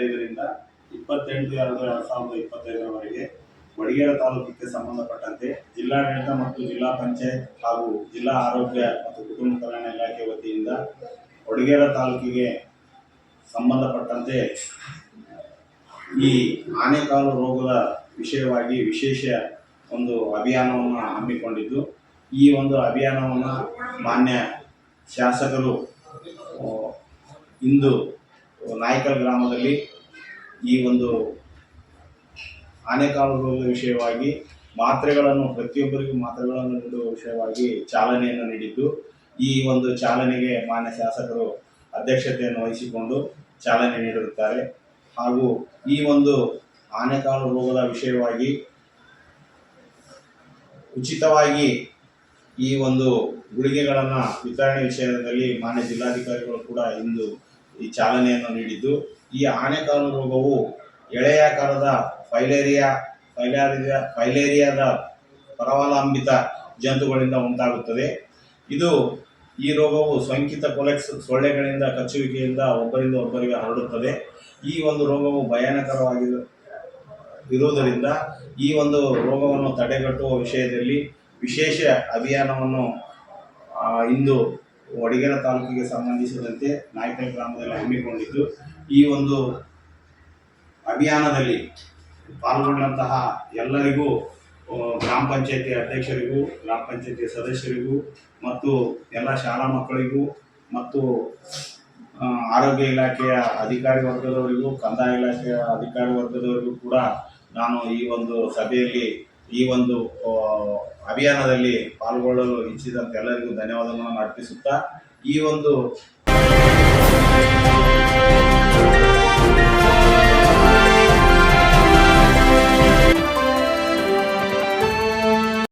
ಇಪ್ಪತ್ತೆಂಟು ಎರಡು ಎರಡು ಸಾವಿರದ ಇಪ್ಪತ್ತೈದರವರೆಗೆ ವಡಗೇರ ತಾಲೂಕಿಗೆ ಸಂಬಂಧಪಟ್ಟಂತೆ ಜಿಲ್ಲಾಡಳಿತ ಮತ್ತು ಜಿಲ್ಲಾ ಪಂಚಾಯತ್ ಹಾಗೂ ಜಿಲ್ಲಾ ಆರೋಗ್ಯ ಮತ್ತು ಕುಟುಂಬ ಕಲ್ಯಾಣ ಇಲಾಖೆ ವತಿಯಿಂದ ವಡಗೇರ ತಾಲೂಕಿಗೆ ಸಂಬಂಧಪಟ್ಟಂತೆ ಈ ಆನೆಕಾಲು ರೋಗದ ವಿಷಯವಾಗಿ ವಿಶೇಷ ಒಂದು ಅಭಿಯಾನವನ್ನು ಹಮ್ಮಿಕೊಂಡಿದ್ದು, ಈ ಒಂದು ಅಭಿಯಾನವನ್ನು ಮಾನ್ಯ ಶಾಸಕರು ಇಂದು ನಾಯ್ಕಲ್ ಗ್ರಾಮದಲ್ಲಿ ಈ ಒಂದು ಆನೆಕಾಲು ರೋಗದ ವಿಷಯವಾಗಿ, ಮಾತ್ರೆಗಳನ್ನು, ಪ್ರತಿಯೊಬ್ಬರಿಗೂ ಮಾತ್ರೆಗಳನ್ನು ನೀಡುವ ವಿಷಯವಾಗಿ ಚಾಲನೆಯನ್ನು ನೀಡಿದ್ದು, ಈ ಒಂದು ಚಾಲನೆಗೆ ಮಾನ್ಯ ಶಾಸಕರು ಅಧ್ಯಕ್ಷತೆಯನ್ನು ವಹಿಸಿಕೊಂಡು ಚಾಲನೆ ನೀಡಿರುತ್ತಾರೆ. ಹಾಗೂ ಈ ಒಂದು ಆನೆಕಾಲು ರೋಗದ ವಿಷಯವಾಗಿ ಉಚಿತವಾಗಿ ಈ ಒಂದು ಗುಳಿಗೆಗಳನ್ನು ವಿತರಣೆ ವಿಷಯದಲ್ಲಿ ಮಾನ್ಯ ಜಿಲ್ಲಾಧಿಕಾರಿಗಳು ಕೂಡ ಇಂದು ಈ ಚಾಲನೆಯನ್ನು ನೀಡಿದ್ದು, ಈ ಆನೆಕಾಲು ರೋಗವು ಎಳೆಯಾಕಾರದ ಫೈಲೇರಿಯಾ, ಫೈಲಾರಿಯಾ, ಫೈಲೇರಿಯಾದ ಪರವಲಂಬಿತ ಜಂತುಗಳಿಂದ ಉಂಟಾಗುತ್ತದೆ. ಇದು ಈ ರೋಗವು ಸೋಂಕಿತ ಕೊಲೆಕ್ಸ್ ಸೊಳ್ಳೆಗಳಿಂದ ಕಚ್ಚುವಿಕೆಯಿಂದ ಒಬ್ಬರಿಂದ ಒಬ್ಬರಿಗೆ ಹರಡುತ್ತದೆ. ಈ ಒಂದು ರೋಗವು ಭಯಾನಕರವಾಗಿ ಇರುವುದರಿಂದ ಈ ಒಂದು ರೋಗವನ್ನು ತಡೆಗಟ್ಟುವ ವಿಷಯದಲ್ಲಿ ವಿಶೇಷ ಅಭಿಯಾನವನ್ನು ಇಂದು ವಡಗೇರ ತಾಲೂಕಿಗೆ ಸಂಬಂಧಿಸಿದಂತೆ ನಾಯ್ಕಲ್ ಗ್ರಾಮದಲ್ಲಿ ಹಮ್ಮಿಕೊಂಡಿದ್ದು, ಈ ಒಂದು ಅಭಿಯಾನದಲ್ಲಿ ಪಾಲ್ಗೊಂಡಂತಹ ಎಲ್ಲರಿಗೂ ಗ್ರಾಮ ಪಂಚಾಯತಿ ಅಧ್ಯಕ್ಷರಿಗೂ, ಗ್ರಾಮ ಪಂಚಾಯತಿ ಸದಸ್ಯರಿಗೂ ಮತ್ತು ಎಲ್ಲ ಶಾಲಾ ಮಕ್ಕಳಿಗೂ ಮತ್ತು ಆರೋಗ್ಯ ಇಲಾಖೆಯ ಅಧಿಕಾರಿ ವರ್ಗದವರಿಗೂ, ಕಂದಾಯ ಇಲಾಖೆಯ ಅಧಿಕಾರಿ ವರ್ಗದವರಿಗೂ ಕೂಡ ನಾನು ಈ ಒಂದು ಸಭೆಯಲ್ಲಿ ಈ ಒಂದು ಅಭಿಯಾನದಲ್ಲಿ ಪಾಲ್ಗೊಳ್ಳಲು ಇಚ್ಛಿಸಿದಂತೆ ಎಲ್ಲರಿಗೂ ಧನ್ಯವಾದಗಳನ್ನು ಅರ್ಪಿಸುತ್ತಾ ಈ ಒಂದು